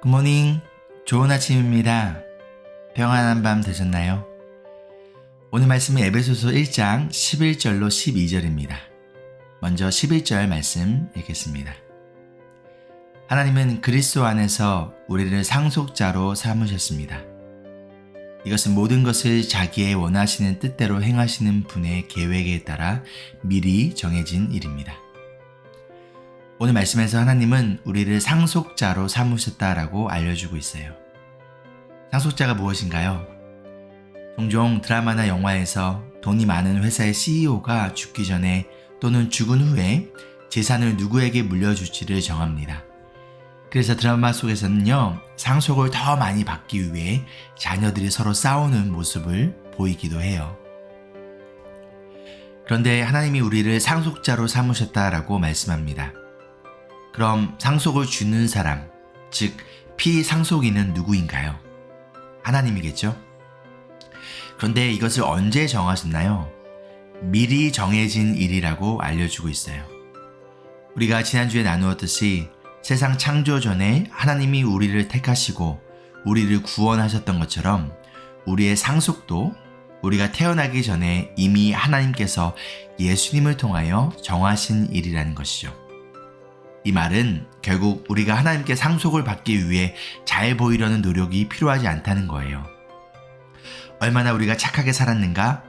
굿모닝. 좋은 아침입니다. 평안한 밤 되셨나요? 오늘 말씀은 에베소서 1장 11절로 12절입니다. 먼저 11절 말씀 읽겠습니다. 하나님은 그리스도 안에서 우리를 상속자로 삼으셨습니다. 이것은 모든 것을 자기의 원하시는 뜻대로 행하시는 분의 계획에 따라 미리 정해진 일입니다. 오늘 말씀에서 하나님은 우리를 상속자로 삼으셨다라고 알려주고 있어요. 상속자가 무엇인가요? 종종 드라마나 영화에서 돈이 많은 회사의 CEO가 죽기 전에 또는 죽은 후에 재산을 누구에게 물려줄지를 정합니다. 그래서 드라마 속에서는요, 상속을 더 많이 받기 위해 자녀들이 서로 싸우는 모습을 보이기도 해요. 그런데 하나님이 우리를 상속자로 삼으셨다라고 말씀합니다. 그럼 상속을 주는 사람, 즉, 피상속인은 누구인가요? 하나님이겠죠? 그런데 이것을 언제 정하셨나요? 미리 정해진 일이라고 알려주고 있어요. 우리가 지난주에 나누었듯이 세상 창조 전에 하나님이 우리를 택하시고 우리를 구원하셨던 것처럼 우리의 상속도 우리가 태어나기 전에 이미 하나님께서 예수님을 통하여 정하신 일이라는 것이죠. 이 말은 결국 우리가 하나님께 상속을 받기 위해 잘 보이려는 노력이 필요하지 않다는 거예요. 얼마나 우리가 착하게 살았는가,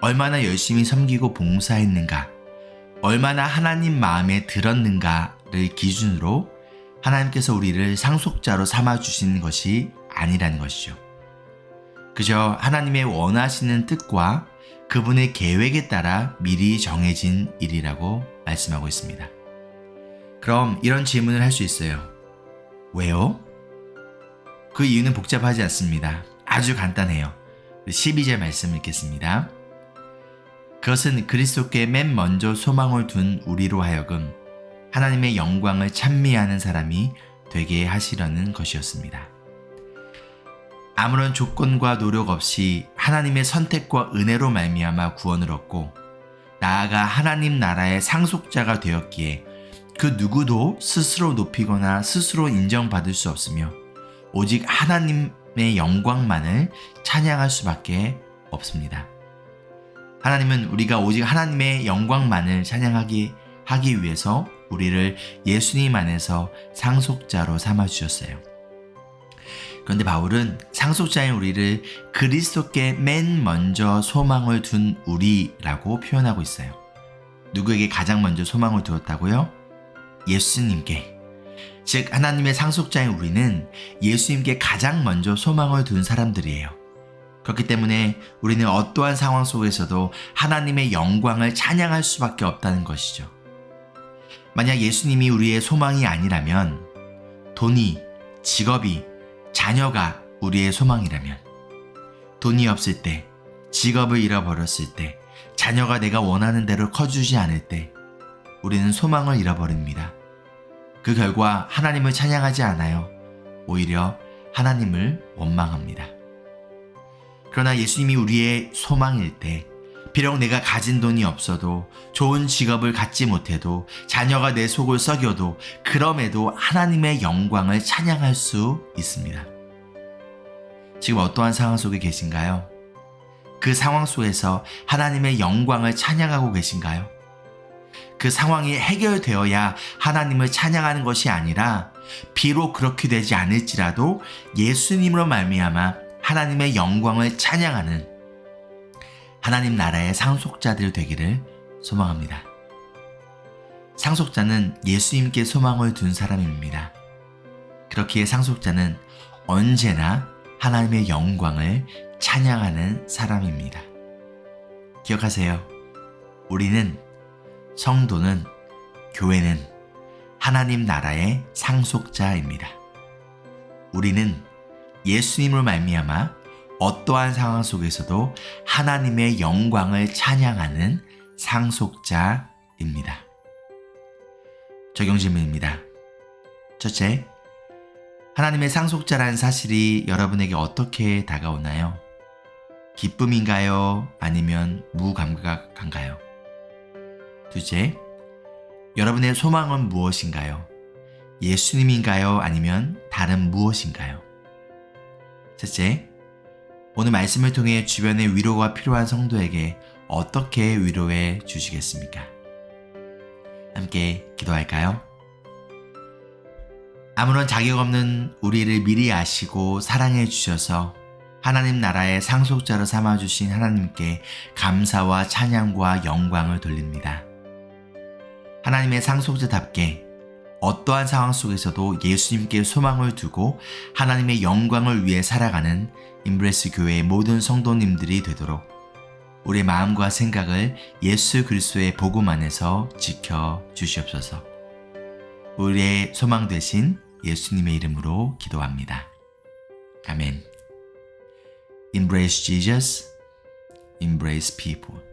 얼마나 열심히 섬기고 봉사했는가, 얼마나 하나님 마음에 들었는가를 기준으로 하나님께서 우리를 상속자로 삼아주시는 것이 아니라는 것이죠. 그저 하나님의 원하시는 뜻과 그분의 계획에 따라 미리 정해진 일이라고 말씀하고 있습니다. 그럼 이런 질문을 할 수 있어요. 왜요? 그 이유는 복잡하지 않습니다. 아주 간단해요. 12절 말씀 읽겠습니다. 그것은 그리스도께 맨 먼저 소망을 둔 우리로 하여금 하나님의 영광을 찬미하는 사람이 되게 하시려는 것이었습니다. 아무런 조건과 노력 없이 하나님의 선택과 은혜로 말미암아 구원을 얻고 나아가 하나님 나라의 상속자가 되었기에 그 누구도 스스로 높이거나 스스로 인정받을 수 없으며 오직 하나님의 영광만을 찬양할 수밖에 없습니다. 하나님은 우리가 오직 하나님의 영광만을 찬양하기 하기 위해서 우리를 예수님 안에서 상속자로 삼아 주셨어요. 그런데 바울은 상속자인 우리를 그리스도께 맨 먼저 소망을 둔 우리라고 표현하고 있어요. 누구에게 가장 먼저 소망을 두었다고요? 예수님께. 즉, 하나님의 상속자인 우리는 예수님께 가장 먼저 소망을 둔 사람들이에요. 그렇기 때문에 우리는 어떠한 상황 속에서도 하나님의 영광을 찬양할 수밖에 없다는 것이죠. 만약 예수님이 우리의 소망이 아니라면 돈이, 직업이, 자녀가 우리의 소망이라면 돈이 없을 때, 직업을 잃어버렸을 때, 자녀가 내가 원하는 대로 커주지 않을 때 우리는 소망을 잃어버립니다. 그 결과 하나님을 찬양하지 않아요. 오히려 하나님을 원망합니다. 그러나 예수님이 우리의 소망일 때 비록 내가 가진 돈이 없어도 좋은 직업을 갖지 못해도 자녀가 내 속을 썩여도 그럼에도 하나님의 영광을 찬양할 수 있습니다. 지금 어떠한 상황 속에 계신가요? 그 상황 속에서 하나님의 영광을 찬양하고 계신가요? 그 상황이 해결되어야 하나님을 찬양하는 것이 아니라 비록 그렇게 되지 않을지라도 예수님으로 말미암아 하나님의 영광을 찬양하는 하나님 나라의 상속자들 되기를 소망합니다. 상속자는 예수님께 소망을 둔 사람입니다. 그렇기에 상속자는 언제나 하나님의 영광을 찬양하는 사람입니다. 기억하세요. 우리는 성도는 교회는 하나님 나라의 상속자입니다. 우리는 예수님으로 말미암아 어떠한 상황 속에서도 하나님의 영광을 찬양하는 상속자입니다. 적용 질문입니다. 첫째, 하나님의 상속자라는 사실이 여러분에게 어떻게 다가오나요? 기쁨인가요? 아니면 무감각한가요? 둘째, 여러분의 소망은 무엇인가요? 예수님인가요? 아니면 다른 무엇인가요? 셋째, 오늘 말씀을 통해 주변의 위로가 필요한 성도에게 어떻게 위로해 주시겠습니까? 함께 기도할까요? 아무런 자격 없는 우리를 미리 아시고 사랑해 주셔서 하나님 나라의 상속자로 삼아 주신 하나님께 감사와 찬양과 영광을 돌립니다. 하나님의 상속자답게 어떠한 상황 속에서도 예수님께 소망을 두고 하나님의 영광을 위해 살아가는 임브레스 교회의 모든 성도님들이 되도록 우리 마음과 생각을 예수 그리스도의 복음 안에서 지켜 주시옵소서. 우리의 소망 되신 예수님의 이름으로 기도합니다. 아멘. Embrace Jesus, embrace people.